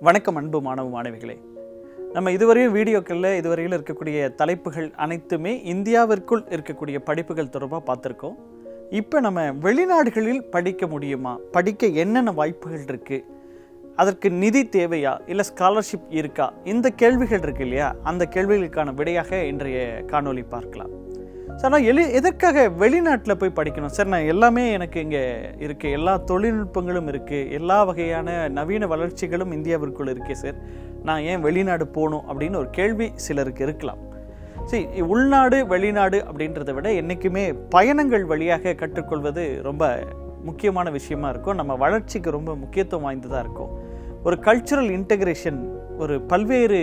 வணக்கம் அன்பு மாணவ மாணவிகளே. நம்ம இதுவரையும் வீடியோக்களில் இதுவரையில் இருக்கக்கூடிய தலைப்புகள் அனைத்துமே இந்தியாவிற்குள் இருக்கக்கூடிய படிப்புகள் தொடர்பாக பார்த்துருக்கோம். இப்போ நம்ம வெளிநாடுகளில் படிக்க முடியுமா? படிக்க என்னென்ன வாய்ப்புகள் இருக்குது அதற்கு நிதி தேவையா? இல்லை ஸ்காலர்ஷிப் இருக்கா? இந்த கேள்விகள் இருக்கு இல்லையா? அந்த கேள்விகளுக்கான விடையாக இன்றைய காணொளி பார்க்கலாம். சார் நான் எளி எதற்காக வெளிநாட்டில் போய் படிக்கணும்? சார் நான் எல்லாமே எனக்கு இங்கே இருக்குது எல்லா தொழில்நுட்பங்களும் இருக்குது எல்லா வகையான நவீன வளர்ச்சிகளும் இந்தியாவிற்குள் இருக்கே சார். நான் ஏன் வெளிநாடு போகணும் அப்படின்னு ஒரு கேள்வி சிலருக்கு இருக்கலாம். சரி உள்நாடு வெளிநாடு அப்படின்றத விட என்றைக்குமே பயணங்கள் வழியாக கற்றுக்கொள்வது ரொம்ப முக்கியமான விஷயமா இருக்கும். நம்ம வளர்ச்சிக்கு ரொம்ப முக்கியத்துவம் வாய்ந்ததாக இருக்கும். ஒரு கல்ச்சுரல் இன்டகிரேஷன் ஒரு பல்வேறு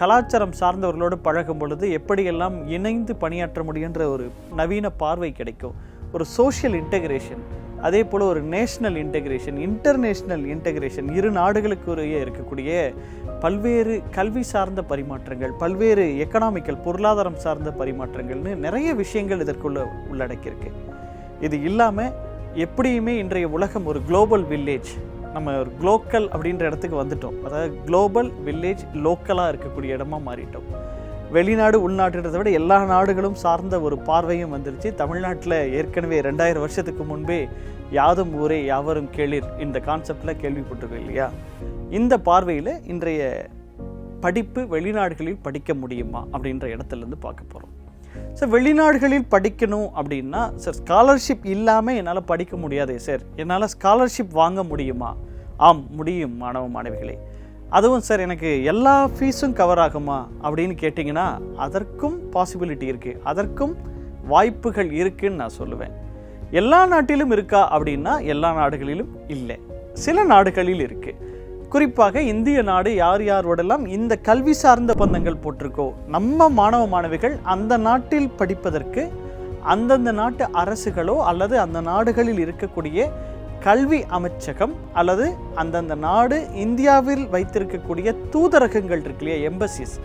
கலாச்சாரம் சார்ந்தவர்களோடு பழகும் பொழுது எப்படியெல்லாம் இணைந்து பணியாற்ற முடியுன்ற ஒரு நவீன பார்வை கிடைக்கும். ஒரு சோஷியல் இன்டகிரேஷன் அதே போல் ஒரு நேஷ்னல் இன்டகிரேஷன் இன்டர்நேஷ்னல் இன்டகிரேஷன் இரு நாடுகளுக்குரிய இருக்கக்கூடிய பல்வேறு கல்வி சார்ந்த பரிமாற்றங்கள் பல்வேறு எக்கனாமிக்கல் பொருளாதாரம் சார்ந்த பரிமாற்றங்கள்னு நிறைய விஷயங்கள் இதற்குள்ள உள்ளடக்கியிருக்கு. இது இல்லாமல் எப்படியுமே இன்றைய உலகம் ஒரு குளோபல் வில்லேஜ் நம்ம ஒரு குளோக்கல் அப்படின்ற இடத்துக்கு வந்துட்டோம். அதாவது குளோபல் வில்லேஜ் லோக்கலாக இருக்கக்கூடிய இடமா மாறிட்டோம். வெளிநாடு உள்நாட்டுன்றதை விட எல்லா நாடுகளும் சார்ந்த ஒரு பார்வையும் வந்துருச்சு. தமிழ்நாட்டில் ஏற்கனவே ரெண்டாயிரம் வருஷத்துக்கு முன்பே யாதும் ஊரே யாவரும் கேளிர் இந்த கான்செப்டில் கேள்விப்பட்டிருக்கோம் இல்லையா? இந்த பார்வையில் இன்றைய படிப்பு வெளிநாடுகளில் படிக்க முடியுமா அப்படின்ற இடத்துலேருந்து பார்க்க போகிறோம் சார் வெளிநாடுகளில் படிக்கணும் அப்படின்னா சார் ஸ்காலர்ஷிப் இல்லாமல் என்னால் படிக்க முடியாதே சார் என்னால் ஸ்காலர்ஷிப் வாங்க முடியுமா? ஆம் முடியும் மாணவ மாணவிகளே. அதுவும் சார் எனக்கு எல்லா ஃபீஸும் கவர் ஆகுமா? அப்படின்னு கேட்டிங்கன்னா அதற்கும் பாசிபிலிட்டி இருக்குது அதற்கும் வாய்ப்புகள் இருக்குன்னு நான் சொல்லுவேன். எல்லா நாட்டிலும் இருக்கா அப்படின்னா எல்லா நாடுகளிலும் இல்லை. சில நாடுகளில் இருக்குது குறிப்பாக இந்திய நாடு யார் யாரோடெல்லாம் இந்த கல்வி சார்ந்த பந்தங்கள் போட்டிருக்கோ? நம்ம மாணவ மாணவிகள் அந்த நாட்டில் படிப்பதற்கு அந்தந்த நாட்டு அரசுகளோ அல்லது அந்த நாடுகளில் இருக்கக்கூடிய கல்வி அமைச்சகம் அல்லது அந்தந்த நாடு இந்தியாவில் வைத்திருக்கக்கூடிய தூதரகங்கள் இருக்கு இல்லையா? எம்பசிஸ்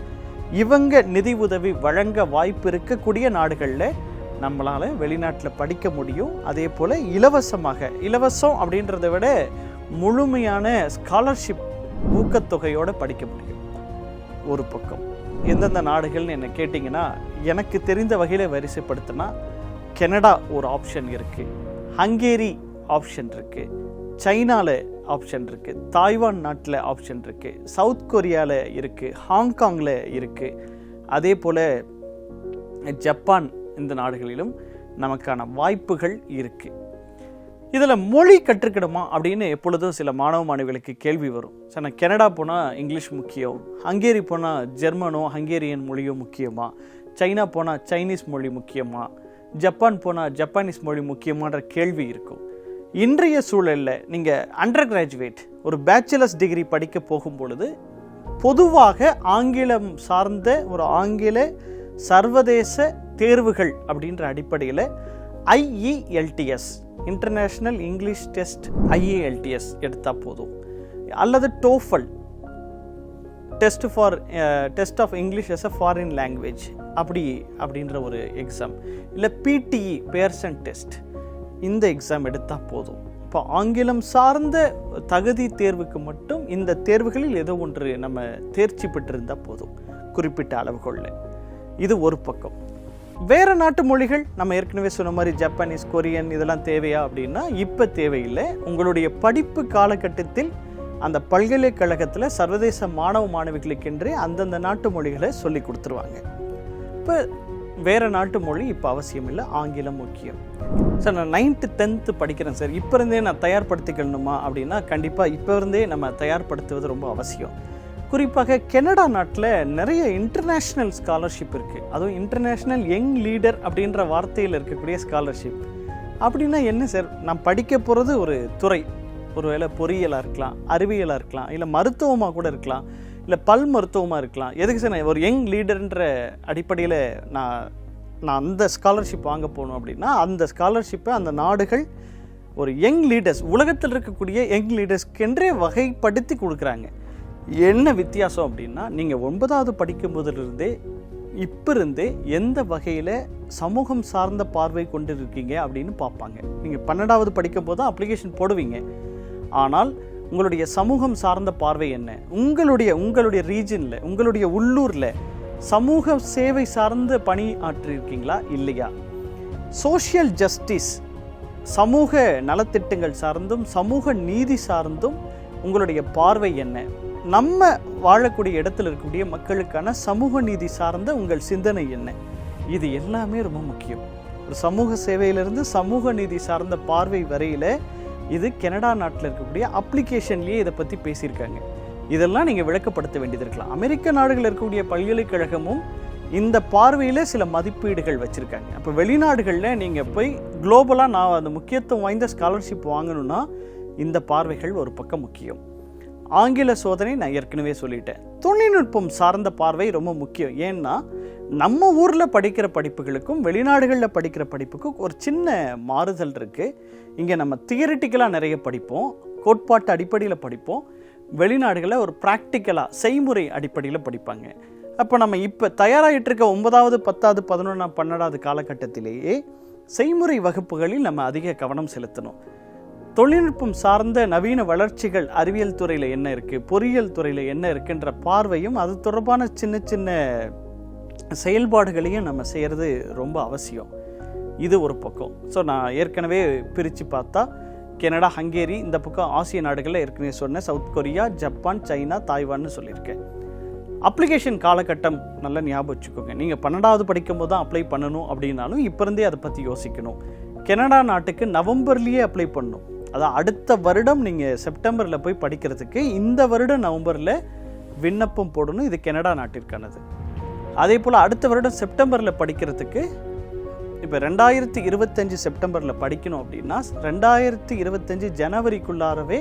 இவங்க நிதி உதவி வழங்க வாய்ப்பு இருக்கக்கூடிய நாடுகளில் நம்மளால் வெளிநாட்டில் படிக்க முடியும். அதே போல் இலவசமாக இலவசம் அப்படின்றத விட முழுமையான ஸ்காலர்ஷிப் ஊக்கத்தொகையோடு படிக்க முடியும். ஒரு பக்கம். எந்தெந்த நாடுகள்னு என்னை கேட்டிங்கன்னா எனக்கு தெரிந்த வகையில் வரிசைப்படுத்தினா கெனடா ஒரு ஆப்ஷன் இருக்குது ஹங்கேரி ஆப்ஷன் இருக்குது சைனாவில் ஆப்ஷன் இருக்குது தாய்வான் நாட்டில் ஆப்ஷன் இருக்குது சவுத் கொரியாவில் இருக்குது ஹாங்காங்கில் இருக்குது அதே போல் ஜப்பான் இந்த நாடுகளிலும் நமக்கான வாய்ப்புகள் இருக்குது இதில் மொழி கற்றுக்கிடுமா அப்படின்னு எப்பொழுதும் சில மாணவ மாணவிகளுக்கு கேள்வி வரும். சார் நான் கனடா போனால் இங்கிலீஷ் முக்கியம். ஹங்கேரி போனால் ஜெர்மனோ ஹங்கேரியன் மொழியோ முக்கியமா? சைனா போனால் சைனீஸ் மொழி முக்கியமா? ஜப்பான் போனால் ஜப்பானீஸ் மொழி முக்கியமான்ற கேள்வி இருக்கும். இன்றைய சூழலில் நீங்கள் அண்டர் கிராஜுவேட் ஒரு பேச்சுலர்ஸ் டிகிரி படிக்க போகும் பொழுது பொதுவாக ஆங்கிலம் சார்ந்த ஒரு ஆங்கில சர்வதேச தேர்வுகள் அப்படின்ற அடிப்படையில் IELTS international English test IELTS எடுத்தால் போதும். அல்லது TOEFL test for test of English as a foreign language அப்படி அப்படின்ற ஒரு எக்ஸாம் இல்லை பிடிஇ பேர்சன் டெஸ்ட் இந்த எக்ஸாம் எடுத்தால் போதும். இப்போ ஆங்கிலம் சார்ந்த தகுதி தேர்வுக்கு மட்டும் இந்த தேர்வுகளில் ஏதோ ஒன்று நம்ம தேர்ச்சி பெற்றிருந்தால் போதும். குறிப்பிட்ட அளவுகளில் இது ஒரு பக்கம். வேறு நாட்டு மொழிகள் நம்ம ஏற்கனவே சொன்ன மாதிரி ஜப்பானீஸ் கொரியன் இதெல்லாம் தேவையா அப்படின்னா இப்போ தேவையில்லை. உங்களுடைய படிப்பு காலகட்டத்தில் அந்த பல்கலைக்கழகத்தில் சர்வதேச மாணவ மாணவிகளுக்கென்றே அந்தந்த நாட்டு மொழிகளை சொல்லி கொடுத்துருவாங்க. இப்போ வேறு நாட்டு மொழி இப்போ அவசியம் இல்லை ஆங்கிலம் முக்கியம். சார் நான் நைன்த்து டென்த்து படிக்கிறேன் சார். இப்போ இருந்தே நான் தயார்படுத்திக்கணுமா அப்படின்னா கண்டிப்பாக இப்போ இருந்தே நம்ம தயார்படுத்துவது ரொம்ப அவசியம். குறிப்பாக கனடா நாட்டில் நிறைய இன்டர்நேஷ்னல் ஸ்காலர்ஷிப் இருக்குது அதுவும் இன்டர்நேஷ்னல் யங் லீடர் அப்படின்ற வார்த்தையில் இருக்கக்கூடிய ஸ்காலர்ஷிப் அப்படின்னா என்ன சார்? நான் படிக்க போகிறது ஒரு துறை. ஒருவேளை பொறியியலாக இருக்கலாம் அறிவியலாக இருக்கலாம் இல்லை மருத்துவமாக கூட இருக்கலாம் இல்லை பல் மருத்துவமாக இருக்கலாம். எதுக்கு சார் நான் ஒரு யங் லீடர்ன்ற அடிப்படையில் நான் நான் அந்த ஸ்காலர்ஷிப் வாங்க போகணும் அப்படின்னா அந்த ஸ்காலர்ஷிப்பை அந்த நாடுகள் ஒரு யங் லீடர்ஸ் உலகத்தில் இருக்கக்கூடிய யங் லீடர்ஸ்க்கென்றே வகைப்படுத்தி கொடுக்குறாங்க. என்ன வித்தியாசம் அப்படின்னா நீங்கள் ஒன்பதாவது படிக்கும்போதிலிருந்தே இப்போ இருந்தே எந்த வகையில் சமூகம் சார்ந்த பார்வை கொண்டு இருக்கீங்க அப்படின்னு பார்ப்பாங்க. நீங்கள் பன்னெண்டாவது படிக்கும் போது தான் அப்ளிகேஷன் போடுவீங்க. ஆனால் உங்களுடைய சமூகம் சார்ந்த பார்வை என்ன? உங்களுடைய உங்களுடைய ரீஜனில் உங்களுடைய உள்ளூரில் சமூக சேவை சார்ந்த பணி ஆற்றியிருக்கீங்களா இல்லையா? சோஷியல் ஜஸ்டிஸ் சமூக நலத்திட்டங்கள் சார்ந்தும் சமூக நீதி சார்ந்தும் உங்களுடைய பார்வை என்ன? நம்ம வாழக்கூடிய இடத்துல இருக்கக்கூடிய மக்களுக்கான சமூக நீதி சார்ந்த உங்கள் சிந்தனை என்ன? இது எல்லாமே ரொம்ப முக்கியம். ஒரு சமூக சேவையிலிருந்து சமூக நீதி சார்ந்த பார்வை வரையில் இது கனடா நாட்டில் இருக்கக்கூடிய அப்ளிகேஷன்லேயே இதை பற்றி பேசியிருக்காங்க. இதெல்லாம் நீங்கள் விளக்கப்படுத்த வேண்டியது இருக்கலாம். அமெரிக்க நாடுகளில் இருக்கக்கூடிய பல்கலைக்கழகமும் இந்த பார்வையில் சில மதிப்பீடுகள் வச்சுருக்காங்க. அப்போ வெளிநாடுகளில் நீங்கள் போய் குளோபலாக நான் அந்த முக்கியத்துவம் வாய்ந்த ஸ்காலர்ஷிப் வாங்கணும்னா இந்த பார்வைகள் ஒரு பக்கம் முக்கியம். ஆங்கில சோதனை நான் ஏற்கனவே சொல்லிட்டேன். தொழில்நுட்பம் சார்ந்த பார்வை ரொம்ப முக்கியம். ஏன்னா நம்ம ஊரில் படிக்கிற படிப்புகளுக்கும் வெளிநாடுகளில் படிக்கிற படிப்புக்கும் ஒரு சின்ன மாறுதல் இருக்குது இங்கே நம்ம தியரிட்டிக்கலாக நிறைய படிப்போம். கோட்பாட்டு அடிப்படையில் படிப்போம். வெளிநாடுகளில் ஒரு ப்ராக்டிக்கலாக செய்முறை அடிப்படையில் படிப்பாங்க. அப்போ நம்ம இப்போ தயாராகிட்டு இருக்க ஒன்பதாவது பத்தாவது பதினொன்றாம் பன்னெண்டாவது காலகட்டத்திலேயே செய்முறை வகுப்புகளில் நம்ம அதிக கவனம் செலுத்தணும். தொழில்நுட்பம் சார்ந்த நவீன வளர்ச்சிகள் அறிவியல் துறையில் என்ன இருக்குது பொறியியல் துறையில் என்ன இருக்குன்ற பார்வையும் அது தொடர்பான சின்ன சின்ன செயல்பாடுகளையும் நம்ம செய்கிறது ரொம்ப அவசியம். இது ஒரு பக்கம். ஸோ நான் ஏற்கனவே பிரித்து பார்த்தா கனடா ஹங்கேரி இந்த பக்கம் ஆசிய நாடுகளில் ஏற்கனவே சொன்னேன் சவுத் கொரியா ஜப்பான் சைனா தாய்வான்னு சொல்லியிருக்கேன். அப்ளிகேஷன் காலகட்டம் நல்லா ஞாபகம் வச்சுக்கோங்க. நீங்கள் பன்னெண்டாவது படிக்கும்போது தான் அப்ளை பண்ணணும் அப்படின்னாலும் இப்போ இருந்தே அதை பற்றி யோசிக்கணும். கனடா நாட்டுக்கு நவம்பர்லேயே அப்ளை பண்ணணும். அதான் அடுத்த வருடம் நீங்கள் செப்டம்பரில் போய் படிக்கிறதுக்கு இந்த வருடம் நவம்பரில் விண்ணப்பம் போடணும். இது கனடா நாட்டிற்கானது. அதே போல் அடுத்த வருடம் செப்டம்பரில் படிக்கிறதுக்கு இப்போ ரெண்டாயிரத்தி இருபத்தஞ்சு செப்டம்பரில் படிக்கணும் அப்படின்னா ரெண்டாயிரத்தி இருபத்தஞ்சு ஜனவரிக்குள்ளாரவே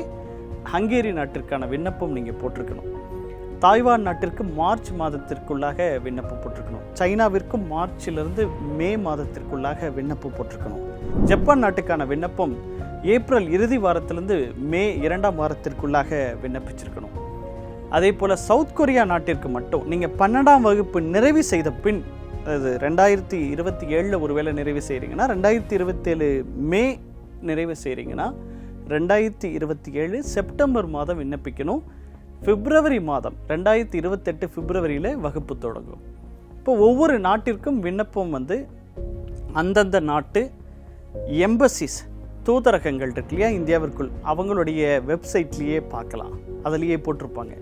ஹங்கேரி நாட்டிற்கான விண்ணப்பம் நீங்கள் போட்டிருக்கணும். தாய்வான் நாட்டிற்கு மார்ச் மாதத்திற்குள்ளாக விண்ணப்பம் போட்டிருக்கணும். சைனாவிற்கும் மார்ச்சிலிருந்து மே மாதத்திற்குள்ளாக விண்ணப்பம் போட்டிருக்கணும். ஜப்பான் நாட்டுக்கான விண்ணப்பம் ஏப்ரல் இறுதி வாரத்திலிருந்து மே இரண்டாம் வாரத்திற்குள்ளாக விண்ணப்பிச்சிருக்கணும். அதே போல் சவுத் கொரியா நாட்டிற்கு மட்டும் நீங்கள் பன்னெண்டாம் வகுப்பு நிறைவு செய்த பின் அது ரெண்டாயிரத்தி இருபத்தி ஏழில் ஒருவேளை நிறைவு செய்கிறீங்கன்னா ரெண்டாயிரத்தி இருபத்தேழு மே நிறைவு செய்கிறீங்கன்னா ரெண்டாயிரத்தி இருபத்தி ஏழு செப்டம்பர் மாதம் விண்ணப்பிக்கணும். பிப்ரவரி மாதம் ரெண்டாயிரத்தி இருபத்தெட்டு பிப்ரவரியில் வகுப்பு தொடங்கும். இப்போ ஒவ்வொரு நாட்டிற்கும் விண்ணப்பம் வந்து அந்தந்த நாட்டு எம்பசிஸ் தூதரகங்கள் இருக்கு இல்லையா? இந்தியாவிற்குள் அவங்களுடைய வெப்சைட்லேயே பார்க்கலாம். அதிலேயே போட்டிருப்பாங்க.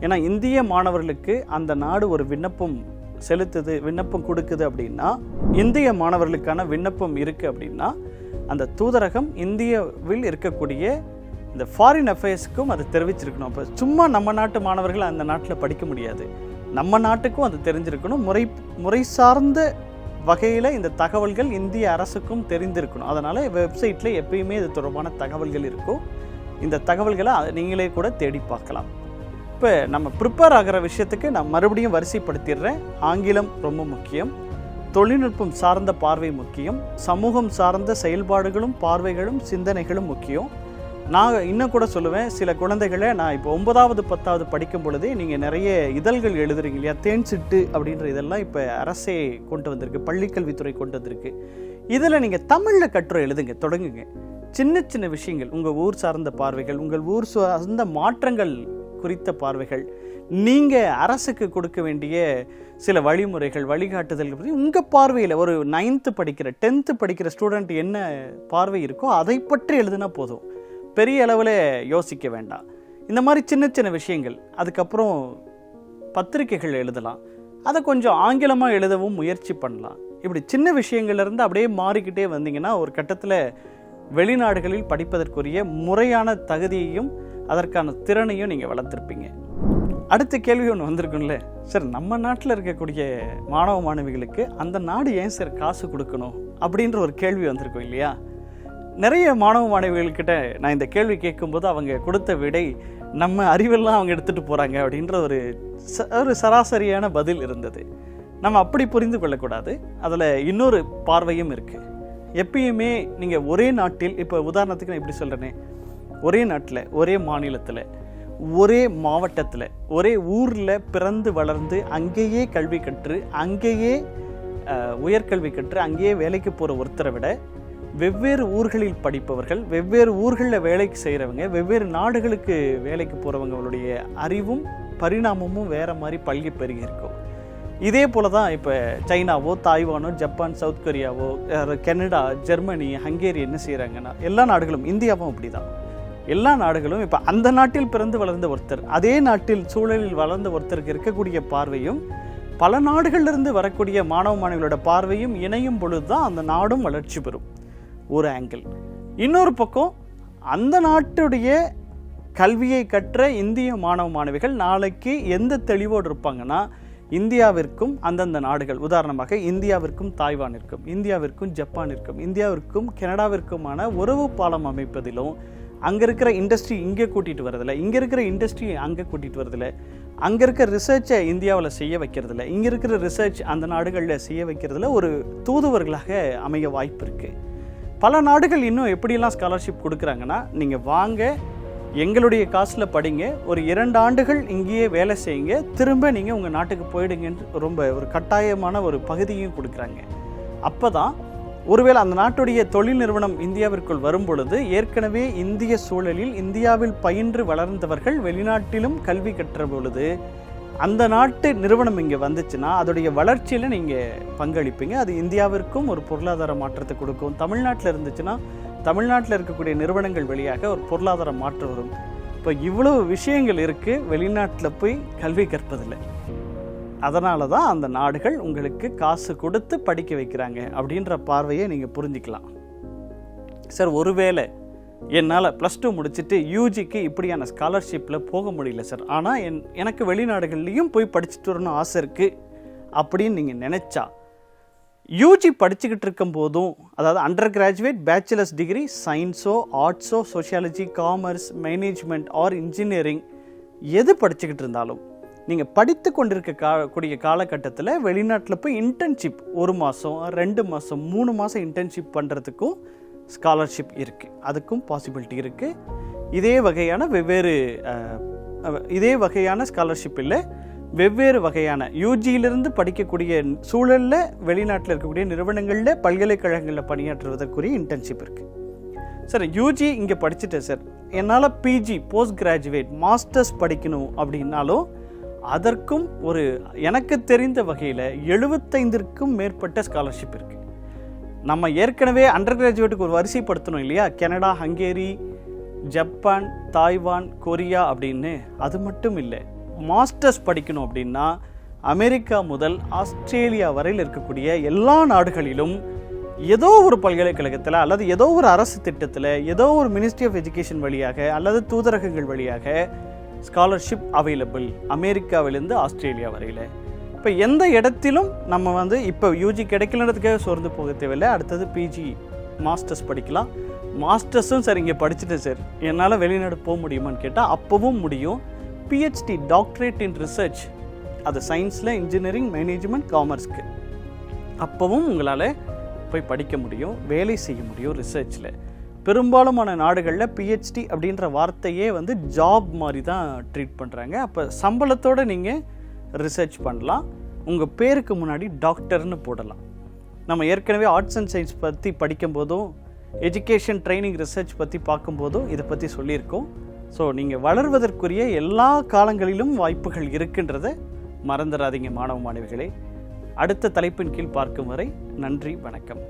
ஏன்னா இந்திய மாணவர்களுக்கு அந்த நாடு ஒரு விண்ணப்பம் செலுத்துது விண்ணப்பம் கொடுக்குது அப்படின்னா இந்திய மாணவர்களுக்கான விண்ணப்பம் இருக்குது அப்படின்னா அந்த தூதரகம் இந்தியாவில் இருக்கக்கூடிய இந்த ஃபாரின் அஃபேர்ஸ்க்கும் அதை தெரிவிச்சிருக்கணும். அப்போ சும்மா நம்ம நாட்டு மாணவர்கள் அந்த நாட்டில் படிக்க முடியாது. நம்ம நாட்டுக்கும் அது தெரிஞ்சிருக்கணும். முறை முறை சார்ந்த வகையில் இந்த தகவல்கள் இந்திய அரசுக்கும் தெரிந்திருக்கணும். அதனால் வெப்சைட்டில் எப்பயுமே இது தொடர்பான தகவல்கள் இருக்கும். இந்த தகவல்களை அதை நீங்களே கூட தேடி பார்க்கலாம். இப்போ நம்ம ப்ரிப்பேர் ஆகிற விஷயத்துக்கு நான் மறுபடியும் வரிசைப்படுத்திடுறேன். ஆங்கிலம் ரொம்ப முக்கியம். தொழில்நுட்பம் சார்ந்த பார்வை முக்கியம். சமூகம் சார்ந்த செயல்பாடுகளும் பார்வைகளும் சிந்தனைகளும் முக்கியம். நான் இன்னும் கூட சொல்லுவேன் சில குழந்தைகளை நான் இப்போ ஒன்பதாவது பத்தாவது படிக்கும் பொழுதே நீங்கள் நிறைய இதழ்கள் எழுதுறீங்க இல்லையா? தேன் சிட்டு அப்படின்ற இதெல்லாம் இப்போ அரசே கொண்டு வந்திருக்கு பள்ளிக்கல்வித்துறை கொண்டு வந்திருக்கு. இதில் நீங்கள் தமிழில் கட்டுரை எழுதுங்க தொடங்குங்க. சின்ன சின்ன விஷயங்கள் உங்கள் ஊர் சார்ந்த பார்வைகள் உங்கள் ஊர் சார்ந்த மாற்றங்கள் குறித்த பார்வைகள் நீங்கள் அரசுக்கு கொடுக்க வேண்டிய சில வழிமுறைகள் வழிகாட்டுதல்கள் பற்றி உங்கள் பார்வையில் ஒரு நைன்த்து படிக்கிற டென்த்து படிக்கிற ஸ்டூடெண்ட் என்ன பார்வை இருக்கோ அதை பற்றி எழுதுனா போதும். பெரிய அளவில் யோசிக்க வேண்டாம். இந்த மாதிரி சின்ன சின்ன விஷயங்கள் அதுக்கப்புறம் பத்திரிக்கைகள் எழுதலாம். அதை கொஞ்சம் ஆங்கிலமாக எழுதவும் முயற்சி பண்ணலாம். இப்படி சின்ன விஷயங்கள்லேருந்து அப்படியே மாறிக்கிட்டே வந்தீங்கன்னா ஒரு கட்டத்தில் வெளிநாடுகளில் படிப்பதற்குரிய முறையான தகுதியையும் அதற்கான திறனையும் நீங்கள் வளர்த்துருப்பீங்க. அடுத்த கேள்வி ஒன்று வந்திருக்கும்ல. சார் நம்ம நாட்டில் இருக்கக்கூடிய மாணவ மாணவிகளுக்கு அந்த நாடு ஏன் சார் காசு கொடுக்கணும்? அப்படின்ற ஒரு கேள்வி வந்திருக்கும் இல்லையா? நிறைய மாணவ மாணவிகள்கிட்ட நான் இந்த கேள்வி கேட்கும்போது அவங்க கொடுத்த விடை நம்ம அறிவெல்லாம் அவங்க எடுத்துகிட்டு போகிறாங்க அப்படின்ற ஒரு ச ஒரு சராசரியான பதில் இருந்தது. நம்ம அப்படி புரிந்து கொள்ளக்கூடாது. அதில் இன்னொரு பார்வையும் இருக்குது எப்பயுமே நீங்கள் ஒரே நாட்டில் இப்போ உதாரணத்துக்கு நான் இப்படி சொல்கிறேனே ஒரே நாட்டில் ஒரே மாநிலத்தில் ஒரே மாவட்டத்தில் ஒரே ஊரில் பிறந்து வளர்ந்து அங்கேயே கல்வி கற்று அங்கேயே உயர்கல்வி கற்று அங்கேயே வேலைக்கு போகிற ஒருத்தரை விட வெவ்வேறு ஊர்களில் படிப்பவர்கள் வெவ்வேறு ஊர்களில் வேலைக்கு செய்கிறவங்க வெவ்வேறு நாடுகளுக்கு வேலைக்கு போகிறவங்களுடைய அறிவும் பரிணாமமும் வேறு மாதிரி பல்கி பெருகி இருக்கும் இதே போல தான் இப்போ சைனாவோ தாய்வானோ ஜப்பான் சவுத் கொரியாவோ கெனடா கனடா ஜெர்மனி ஹங்கேரி என்ன செய்கிறாங்கன்னா எல்லா நாடுகளும் இந்தியாவும் அப்படி தான் எல்லா நாடுகளும் இப்போ அந்த நாட்டில் பிறந்து வளர்ந்த ஒருத்தர் அதே நாட்டில் சூழலில் வளர்ந்த ஒருத்தருக்கு இருக்கக்கூடிய பார்வையும் பல நாடுகளிலிருந்து வரக்கூடிய மாணவ மாணவிகளோட பார்வையும் இணையும் பொழுது தான் அந்த நாடும் வளர்ச்சி பெறும். ஒரு ஆங்கிள் இன்னொரு பக்கம் அந்த நாட்டுடைய கல்வியை கற்ற இந்திய மாணவ மாணவிகள் நாளைக்கு எந்த தெளிவோடு இருப்பாங்கன்னா இந்தியாவிற்கும் அந்தந்த நாடுகள். உதாரணமாக இந்தியாவிற்கும் தாய்வானிற்கும் இந்தியாவிற்கும் ஜப்பானிற்கும் இந்தியாவிற்கும் கனடாவிற்குமான உறவு பாலம் அமைப்பதிலும் அங்கே இருக்கிற இண்டஸ்ட்ரி இங்கே கூட்டிகிட்டு வரதில்ல இங்கே இருக்கிற இண்டஸ்ட்ரி அங்கே கூட்டிகிட்டு வரதில்ல அங்கே இருக்கிற ரிசர்ச்சை இந்தியாவில் செய்ய வைக்கிறதில்ல இங்கே இருக்கிற ரிசர்ச் அந்த நாடுகளில் செய்ய வைக்கிறதுல ஒரு தூதுவர்களாக அமைய வாய்ப்பு இருக்குது பல நாடுகள் இன்னும் எப்படியெல்லாம் ஸ்காலர்ஷிப் கொடுக்குறாங்கன்னா நீங்கள் வாங்க எங்களுடைய காசில் படிங்க ஒரு இரண்டு ஆண்டுகள் இங்கேயே வேலை செய்யுங்க திரும்ப நீங்கள் உங்கள் நாட்டுக்கு போயிடுங்கன்னு ரொம்ப ஒரு கட்டாயமான ஒரு பகுதியும் கொடுக்குறாங்க. அப்போ தான் ஒருவேளை அந்த நாட்டுடைய தொழில் நிறுவனம் இந்தியாவிற்குள் வரும் பொழுது ஏற்கனவே இந்திய சூழலில் இந்தியாவில் பயின்று வளர்ந்தவர்கள் வெளிநாட்டிலும் கல்வி கற்ற பொழுது அந்த நாட்டு நிறுவனம் இங்கே வந்துச்சுன்னா அதோடைய வளர்ச்சியில் நீங்கள் பங்களிப்பீங்க. அது இந்தியாவிற்கும் ஒரு பொருளாதார மாற்றத்தை கொடுக்கும். தமிழ்நாட்டில் இருந்துச்சுன்னா தமிழ்நாட்டில் இருக்கக்கூடிய நிறுவனங்கள் வழியாக ஒரு பொருளாதார மாற்றம் வரும். இப்போ இவ்வளவு விஷயங்கள் இருக்குது வெளிநாட்டில் போய் கல்வி கற்பதில்லை. அதனால தான் அந்த நாடுகள் உங்களுக்கு காசு கொடுத்து படிக்க வைக்கிறாங்க அப்படின்ற பார்வையை நீங்கள் புரிஞ்சுக்கலாம். சார் ஒருவேளை என்னால் ப்ளஸ் டூ முடிச்சுட்டு யூஜிக்கு இப்படியான ஸ்காலர்ஷிப்பில் போக முடியல சார் ஆனால் என் எனக்கு வெளிநாடுகள்லேயும் போய் படிச்சுட்டு வரணும் ஆசை இருக்குது அப்படின்னு நீங்கள் நினச்சா யூஜி படிச்சுக்கிட்டு இருக்கும் போதும் அதாவது அண்டர் கிராஜுவேட் பேச்சுலர்ஸ் டிகிரி சயின்ஸோ ஆர்ட்ஸோ sociology commerce management or engineering எது படிச்சுக்கிட்டு இருந்தாலும் நீங்கள் படித்து கொண்டிருக்க கா கூடிய காலகட்டத்தில் வெளிநாட்டில் போய் இன்டர்ன்ஷிப் ஒரு மாதம் ரெண்டு மாதம் மூணு மாதம் இன்டர்ன்ஷிப் பண்ணுறதுக்கும் ஸ்காலர்ஷிப் இருக்குது அதுக்கும் பாசிபிலிட்டி இருக்குது இதே வகையான வெவ்வேறு இதே வகையான ஸ்காலர்ஷிப் இல்லை வெவ்வேறு வகையான யூஜியிலிருந்து படிக்கக்கூடிய சூழலில் வெளிநாட்டில் இருக்கக்கூடிய நிறுவனங்களில் பல்கலைக்கழகங்களில் பணியாற்றுவதற்குரிய இன்டர்ன்ஷிப் இருக்குது சார் யூஜி இங்கே படிச்சுட்டேன் சார் என்னால் பிஜி போஸ்ட் கிராஜுவேட் மாஸ்டர்ஸ் படிக்கணும் அப்படின்னாலும் அதற்கும் ஒரு எனக்கு தெரிந்த வகையில் எழுபத்தைந்திற்கும் மேற்பட்ட ஸ்காலர்ஷிப் இருக்குது நம்ம ஏற்கனவே அண்டர் கிராஜுவேட்டுக்கு ஒரு வரிசைப்படுத்தணும் இல்லையா? Canada Hungary Japan Taiwan Korea அப்படின்னு. அது மட்டும் இல்லை. மாஸ்டர்ஸ் படிக்கணும் அப்படின்னா அமெரிக்கா முதல் ஆஸ்திரேலியா வரையில் இருக்கக்கூடிய எல்லா நாடுகளிலும் ஏதோ ஒரு பல்கலைக்கழகத்தில் அல்லது ஏதோ ஒரு அரசு திட்டத்தில் ஏதோ ஒரு மினிஸ்ட்ரி ஆஃப் எஜுகேஷன் வழியாக அல்லது தூதரகங்கள் வழியாக ஸ்காலர்ஷிப் அவைலபிள் அமெரிக்காவிலேருந்து ஆஸ்திரேலியா வரையில். இப்போ எந்த இடத்திலும் நம்ம வந்து இப்போ யூஜி கிடைக்கலன்றதுக்காக சோர்ந்து போக தேவையில்லை. அடுத்தது பிஜி மாஸ்டர்ஸ் படிக்கலாம். மாஸ்டர்ஸும் சார் இங்கே படிச்சுட்டேன் சார். என்னால் வெளிநாடு போக முடியுமான்னு கேட்டால் அப்போவும் முடியும். பிஹெச்டி டாக்டரேட் இன் ரிசர்ச் அது சயின்ஸில் இன்ஜினியரிங் மேனேஜ்மெண்ட் காமர்ஸ்க்கு அப்போவும் உங்களால் போய் படிக்க முடியும் வேலை செய்ய முடியும் ரிசர்ச்சில் பெரும்பாலுமான நாடுகளில் பிஹெச்டி அப்படின்ற வார்த்தையே வந்து ஜாப் மாதிரி தான் ட்ரீட் பண்ணுறாங்க அப்போ சம்பளத்தோடு நீங்கள் ரிசர்ச் பண்ணலாம். உங்கள் பேருக்கு முன்னாடி டாக்டர்னு போடலாம். நம்ம ஏற்கனவே ஆர்ட்ஸ் அண்ட் சயின்ஸ் பற்றி படிக்கும்போதும் எஜுகேஷன் ட்ரைனிங் ரிசர்ச் பற்றி பார்க்கும்போதும் இதை பற்றி சொல்லியிருக்கோம். ஸோ நீங்கள் வளர்வதற்குரிய எல்லா காலங்களிலும் வாய்ப்புகள் இருக்கின்றதை மறந்துடாதீங்க மாணவ மாணவிகளே. அடுத்த தலைப்பின் கீழ் பார்க்கும் வரை நன்றி வணக்கம்.